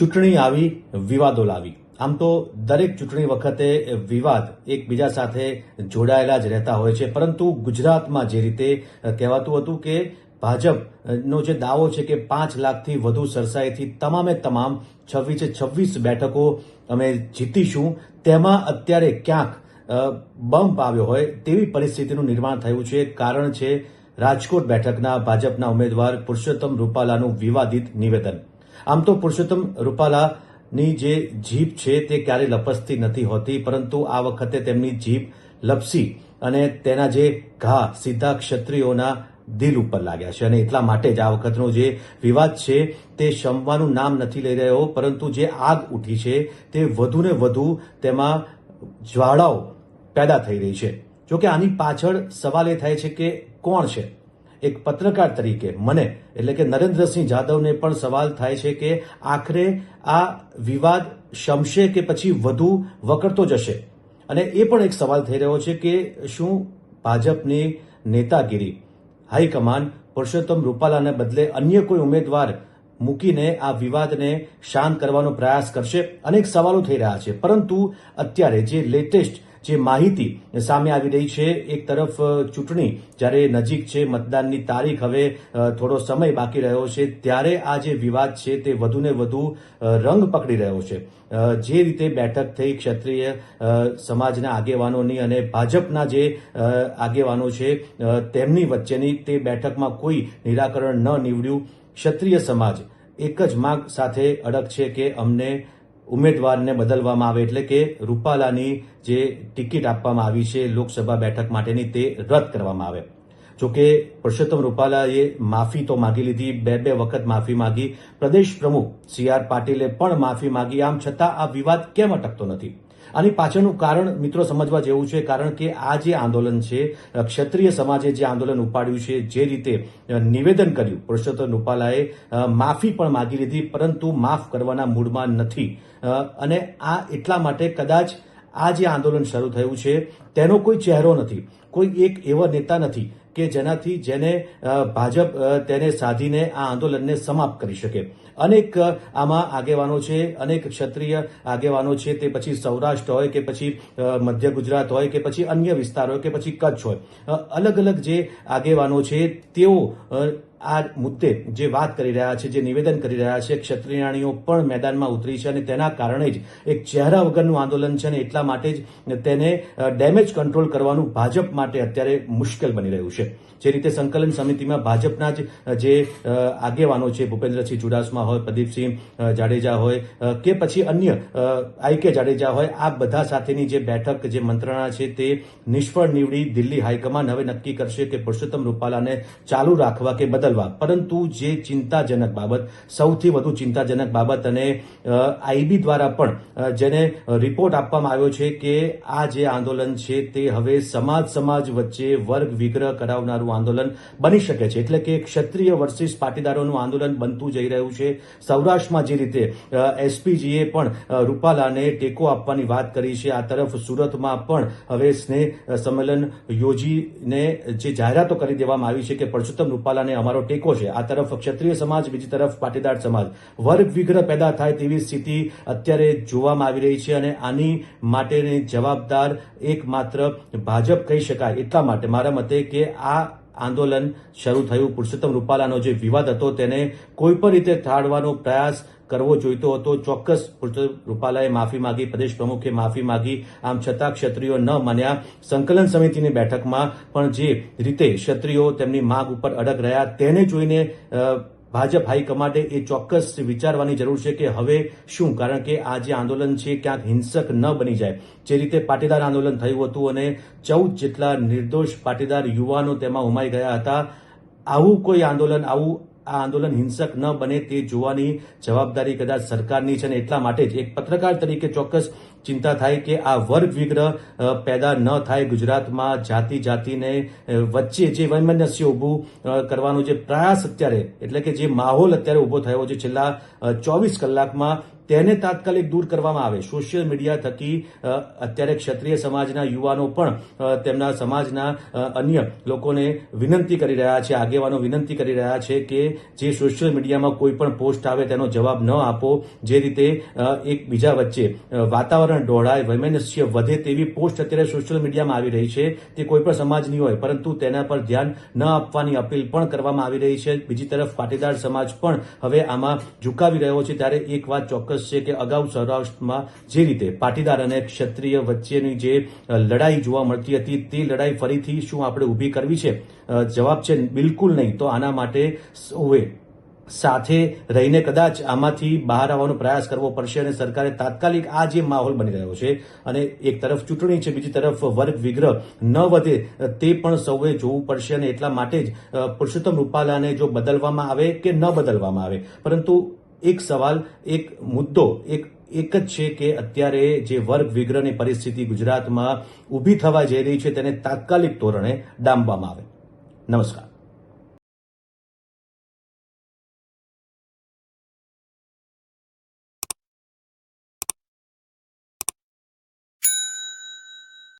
ચૂંટણી આવી, વિવાદો લાવી. આમ તો દરેક ચૂંટણી વખતે વિવાદ એકબીજા સાથે જોડાયેલા જ રહેતા હોય છે. પરંતુ ગુજરાતમાં જે રીતે કહેવાતું હતું કે ભાજપનો જે દાવો છે કે પાંચ લાખથી વધુ સરસાઈથી તમામે તમામ છવ્વીસે છવ્વીસ બેઠકો અમે જીતીશું, તેમાં અત્યારે ક્યાંક બમ્પ આવ્યો હોય તેવી પરિસ્થિતિનું નિર્માણ થયું છે. કારણ છે, રાજકોટ બેઠકના ભાજપના ઉમેદવાર પુરુષોત્તમ રૂપાલાનું વિવાદિત નિવેદન. આમ તો પુરુષોત્તમ રૂપાલાની જે જીભ છે તે ક્યારેય લપસતી નથી હોતી, પરંતુ આ વખતે તેમની જીભ લપસી અને તેના જે ઘા સીધા ક્ષત્રિયોના દિલ ઉપર લાગ્યા છે. અને એટલા માટે જ આ વખતનો જે વિવાદ છે તે શમવાનું નામ નથી લઈ રહ્યો, પરંતુ જે આગ ઉઠી છે તે વધુને વધુ તેમાં જ્વાળાઓ પેદા થઈ રહી છે. જોકે આની પાછળ સવાલ એ થાય છે કે કોણ છે? એક પત્રકાર તરીકે. મને, એટલે કે નરેન્દ્રસિંહ જાદવને પણ સવાલ થાય છે કે આખરે આ વિવાદ શમશે કે પછી વધુ વકરતો જશે? અને એ પણ એક સવાલ થઈ રહ્યો છે કે શું ભાજપની નેતાગીરી, હાઈકમાન્ડ, પુરુષોત્તમ રૂપાલાને બદલે અન્ય કોઈ ઉમેદવાર મૂકીને આ વિવાદને શાંત કરવાનો પ્રયાસ કરશે? અનેક સવાલો થઈ રહ્યા છે. પરંતુ અત્યારે જે લેટેસ્ટ જે માહિતી સામે આવી રહી છે, એક તરફ ચૂંટણી જ્યારે નજીક છે, મતદાનની તારીખ હવે થોડો સમય બાકી રહ્યો છે, ત્યારે આ જે વિવાદ છે તે વધુને વધુ રંગ પકડી રહ્યો છે. જે રીતે બેઠક થઈ ક્ષત્રિય સમાજના આગેવાનોની અને ભાજપના જે આગેવાનો છે તેમની વચ્ચેની તે બેઠકમાં કોઈ નિરાકરણ ન નીવડ્યું. ક્ષત્રિય સમાજ એક જ માંગ સાથે અડગ છે કે અમને ઉમેદવારને બદલવામાં આવે એટલે કે રૂપાલાની જે ટિકિટ આપવામાં આવી છે લોકસભા બેઠક માટેની તે રદ કરવામાં આવે. જોકે પુરુષોત્તમ રૂપાલાએ માફી તો માગી લીધી, બે બે વખત માફી માગી. પ્રદેશ પ્રમુખ સી આર પાટીલે પણ માફી માગી. આમ છતાં આ વિવાદ કેમ અટકતો નથી? આની પાછળનું કારણ મિત્રો સમજવા જેવું છે, કારણ કે આ જે આંદોલન છે ક્ષત્રિય સમાજે જે આંદોલન ઉપાડ્યું છે, જે રીતે નિવેદન કર્યું. પુરુષોત્તમ રૂપાલાએ માફી પણ માગી લીધી, પરંતુ માફ કરવાના મૂડમાં નથી. અને આ એટલા માટે કદાચ આ જે આંદોલન શરૂ થયું છે, તેનો કોઈ ચહેરો નથી. કોઈ એક એવા નેતા નથી કે જેનાથી જેને ભાજપ તેને સાધીને આ આંદોલનને સમાપ્ત કરી શકે. અનેક આમાં આગેવાનો છે, અનેક ક્ષત્રિય આગેવાનો છે, તે પછી સૌરાષ્ટ્ર હોય કે પછી મધ્ય ગુજરાત હોય કે પછી અન્ય વિસ્તાર હોય કે પછી કચ્છ હોય. અલગ અલગ જે આગેવાનો છે, તેઓ આ મુદ્દે જે વાત કરી રહ્યા છે, જે નિવેદન કરી રહ્યા છે, ક્ષત્રિયાણીઓ પણ મેદાનમાં ઉતરી છે અને તેના કારણે જ એક ચહેરા વગરનું આંદોલન છે અને એટલા માટે જ તેને ડેમેજ કંટ્રોલ કરવાનું ભાજપ માટે અત્યારે મુશ્કેલ બની રહ્યું છે. જે રીતે સંકલન સમિતિમાં ભાજપના જ જે આગેવાનો છે, ભૂપેન્દ્રસિંહ ચુડાસમા હોય, પ્રદીપસિંહ જાડેજા હોય કે પછી અન્ય આઈ કે જાડેજા હોય, આ બધા સાથેની જે બેઠક, જે મંત્રણા છે તે નિષ્ફળ નીવડી દિલ્હી હાઈકમાન્ડ હવે નક્કી કરશે કે પુરુષોત્તમ રૂપાલાને ચાલુ રાખવા કે બદલવા પરંતુ જે ચિંતાજનક બાબત, સૌથી વધુ ચિંતાજનક બાબત અને આઈબી દ્વારા પણ જેને રિપોર્ટ આપવામાં આવ્યો છે કે આ જે આંદોલન છે તે હવે સમાજ સમાજ વચ્ચે વર્ગ વિગ્રહ કરાવનારું આંદોલન બની શકે છે. એટલે કે ક્ષત્રિય વર્સિસ પાટીદારોનું આંદોલન બનતું જઈ રહ્યું છે. સૌરાષ્ટ્રમાં જે રીતે એસપીજીએ પણ રૂપાલાને ટેકો આપવાની વાત કરી છે, આ તરફ સુરતમાં પણ હવે સ્નેહ સંમેલન યોજીને જે જાહેરાતો કરી દેવામાં આવી છે કે પરસોત્તમ રૂપાલાને અમારો ટેકો છે. આ તરફ ક્ષત્રિય સમાજ, બીજી તરફ પાટીદાર સમાજ. વર્ગ વિગ્રહ પેદા થાય તેવી સ્થિતિ અત્યારે જોવામાં આવી રહી છે અને આની માટેની જવાબદાર એકમાત્ર ભાજપ કહી શકાય. એટલા માટે મારા મતે કે આ આંદોલન શરૂ થયું. પુરુષોત્તમ રૂપાલાનો જે વિવાદ હતો તેને કોઈ પણ રીતે ઠાળવાનો પ્રયાસ કરવો જોઈતો હતો, ચોક્કસ. રૂપાલાએ માફી માગી, પ્રદેશ પ્રમુખે માફી માગી. આમ છતાં ક્ષત્રિયો ન માન્યા. સંકલન સમિતિની બેઠકમાં પણ જે રીતે ક્ષત્રિયો તેમની માગ ઉપર અડગ રહ્યા, તેને જોઈને ભાજપ હાઈકમાન્ડે એ ચોક્કસ વિચારવાની જરૂર છે કે હવે શું? કારણ કે આ જે આંદોલન છે ક્યાંક હિંસક ન બની જાય. જે રીતે પાટીદાર આંદોલન થયું હતું અને ચૌદ જેટલા નિર્દોષ પાટીદાર યુવાનો તેમાં ઉમાઈ ગયા હતા. આવું કોઈ આંદોલન, આવું આ આંદોલન હિંસક ન બને તે જોવાની જવાબદારી કદાચ સરકારની છે અને એટલા માટે જ એક પત્રકાર તરીકે ચોક્કસ ચિંતા થાય કે આ વર્ગ વિગ્રહ પેદા ન થાય ગુજરાતમાં જાતિ જાતિને વચ્ચે જે વૈમનસ્ય ઊભું કરવાનો જે પ્રયાસ અત્યારે, એટલે કે જે માહોલ અત્યારે ઊભો થયો છે છેલ્લા ચોવીસ કલાકમાં તેને તાત્કાલિક દૂર કરવામાં આવે. સોશિયલ મીડિયા થકી અત્યારે ક્ષત્રિય સમાજના યુવાનો પણ તેમના સમાજના અન્ય લોકોને વિનંતી કરી રહ્યા છે, આગેવાનો વિનંતી કરી રહ્યા છે કે જે સોશિયલ મીડિયામાં કોઈ પણ પોસ્ટ આવે તેનો જવાબ ન આપો. જે રીતે એકબીજા વચ્ચે વાતાવરણ ડોળાય વૈમનસ્ય વધે તેવી પોસ્ટ અત્યારે સોશિયલ મીડિયામાં આવી રહી છે. તે કોઈ પણ સમાજની હોય, પરંતુ તેના પર ધ્યાન ન આપવાની અપીલ પણ કરવામાં આવી રહી છે. બીજી તરફ પાટીદાર સમાજ પણ હવે આમાં ઝુકાવી રહ્યો છે. ત્યારે એક વાત ચોક્કસ છે કે અગાઉ સૌરાષ્ટ્રમાં જે રીતે પાટીદાર અને ક્ષત્રિય વચ્ચેની જે લડાઈ જોવા મળતી હતી, તે લડાઈ ફરીથી શું આપણે ઊભી કરવી છે? જવાબ છે બિલકુલ નહીં. તો આના માટે સૌએ સાથે રહીને કદાચ આમાંથી બહાર આવવાનો પ્રયાસ કરવો પડશે અને સરકારે તાત્કાલિક આ જે માહોલ બની રહ્યો છે અને એક તરફ ચૂંટણી છે, બીજી તરફ વર્ગ વિગ્રહ ન વધે તે પણ સૌએ જોવું પડશે અને એટલા માટે જ પુરુષોત્તમ રૂપાલાને જો બદલવામાં આવે કે ન બદલવામાં આવે? પરંતુ એક સવાલ, એક મુદ્દો, એક એક જ છે કે અત્યારે જે વર્ગ વિગ્રહની પરિસ્થિતિ ગુજરાતમાં ઊભી થવા જઈ રહી છે તેને તાત્કાલિક ધોરણે ડામવામાં આવે. નમસ્કાર.